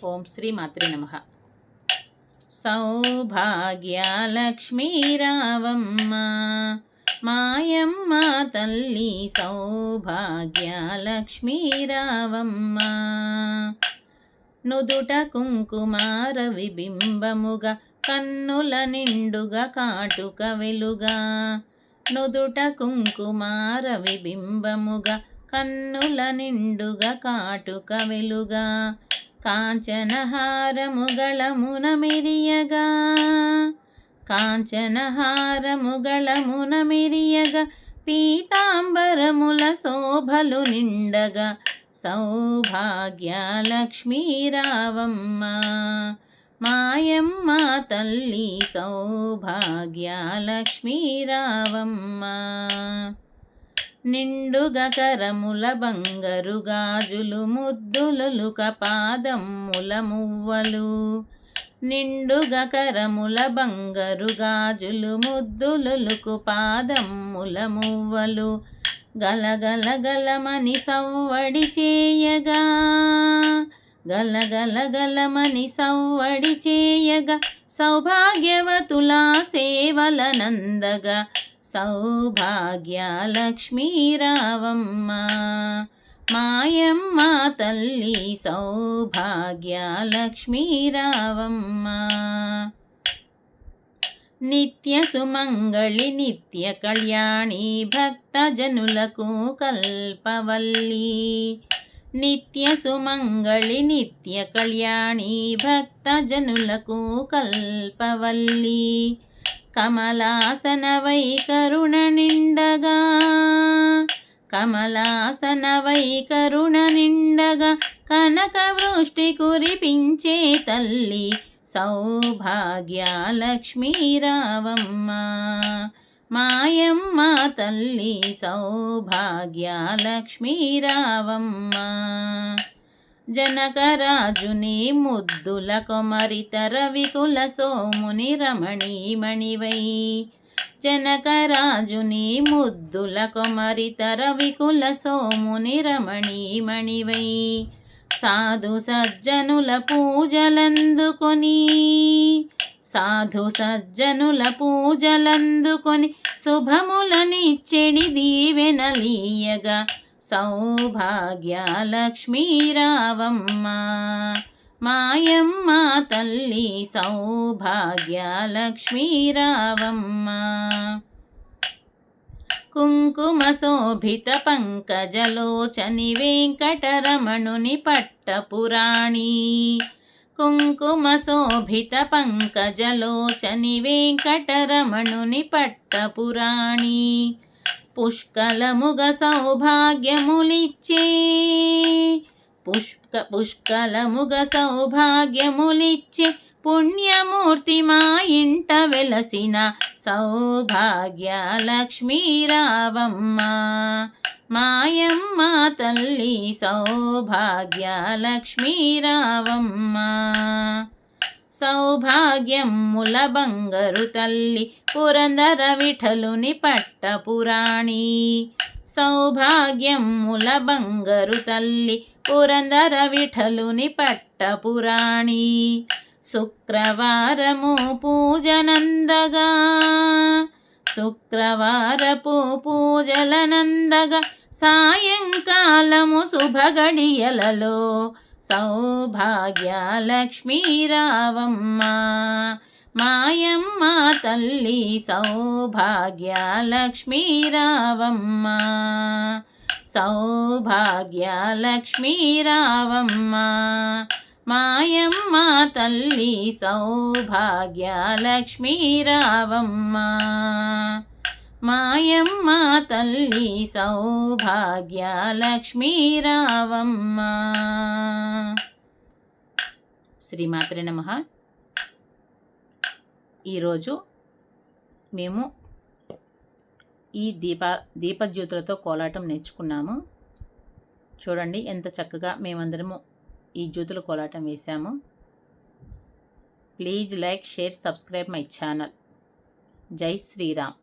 ఓం శ్రీ మాత్రి నమ. సౌభాగ్యలక్ష్మీరావమ్మ మాయమ్మ తల్లి సౌభాగ్యలక్ష్మీరావమ్మ నుదుట కుంకుమార విబింబముగా కన్నుల నిండుగా కాటుక వెలుగా నుదుట కుంకుమార విబింబముగా కన్నుల నిండుగా కాటుక వెలుగా కాంచనహారముగళమున మెరియగా కాంచనహారముగళమున మెరియగా పీతాంబరముల శోభలు నిండగా. సౌభాగ్యలక్ష్మీరావమ్మ. మాయమ్మ తల్లి సౌభాగ్యలక్ష్మీరావమ్మ. నిండుగా కరముల బంగరు గాజులు ముద్దులొలుక పాదమ్ముల మువ్వలు. నిండుగా కరముల బంగరు గాజులు ముద్దులుకు పాదమ్ముల మువ్వలు. గలగల గలమని సవ్వడి చేయగా గలగల గలమని సవ్వడి చేయగా సౌభాగ్యవతులా సేవలనందగా సౌభాగ్యలక్ష్మీరావమ్మ మాయమ్మ తల్లి సౌభాగ్యలక్ష్మీరావమ్మ. నిత్య సుమంగళి నిత్య కళ్యాణి భక్తజనులకు కల్పవల్లి. నిత్య సుమంగళి నిత్య కళ్యాణి భక్తజనులకు కల్పవల్లి. కమలాసన వైకరుణ నిండగా. కమలాసన వైకరుణ నిండగా కనక వృష్టి కురిపించే తల్లి సౌభాగ్యలక్ష్మీరావమ్మ. మాయమ్మ తల్లి సౌభాగ్యలక్ష్మీరావమ్మ. జనకరాజుని ముద్దుల కొమరిత రవికుల సోముని రమణీమణివై జనకరాజుని ముద్దుల కొమరిత రవికుల సోముని రమణీమణివై సాధు సజ్జనుల పూజలందుకొని సాధు సజ్జనుల పూజలందుకొని శుభములనిచ్చెడి దీవెనలీయగా సౌభాగ్యలక్ష్మీరావమ్మ. మాయమ్మ తల్లి సౌభాగ్యలక్ష్మీరావమ్మ. కుంకుమ శోభిత పంకజలోచని వెంకటరమణుని పట్టపురాణీ. కుంకుమ శోభిత పంకజలోచని వెంకటరమణుని పట్టపురాణీ. పుష్కలముగ సౌభాగ్యములిచ్చే. పుష్క పుష్కలముగ సౌభాగ్యములిచ్చే పుణ్యమూర్తి మా ఇంట వెలసిన సౌభాగ్యలక్ష్మీరావమ్మ. మాయమ్మ తల్లి సౌభాగ్య లక్ష్మీరావమ్మ సౌభాగ్యముల బంగరు తల్లి పురందర విఠలుని పట్టపురాణి సౌభాగ్యముల బంగరు తల్లి పురందర విఠలుని పట్టపురాణి శుక్రవారము పూజనందగా శుక్రవారపు పూజలనందగా సాయంకాలము శుభగడియలలో సౌభాగ్యలక్ష్మీరావమ్మ మాయమ్మ తల్లి సౌభాగ్యలక్ష్మీరావమ్మ సౌభాగ్యలక్ష్మీరావమ్మ మాయమ్మ తల్లి సౌభాగ్యలక్ష్మీరావమ్మ. మాయమ్మ తల్లి సౌభాగ్యలక్ష్మీరావమ్మ. శ్రీమాత్రే నమ. ఈరోజు మేము ఈ దీప దీపజ్యోతులతో కోలాటం నేర్చుకున్నాము. చూడండి ఎంత చక్కగా మేమందరము ఈ జ్యోతుల కోలాటం వేశాము. Please like share subscribe my channel. జై శ్రీరామ్.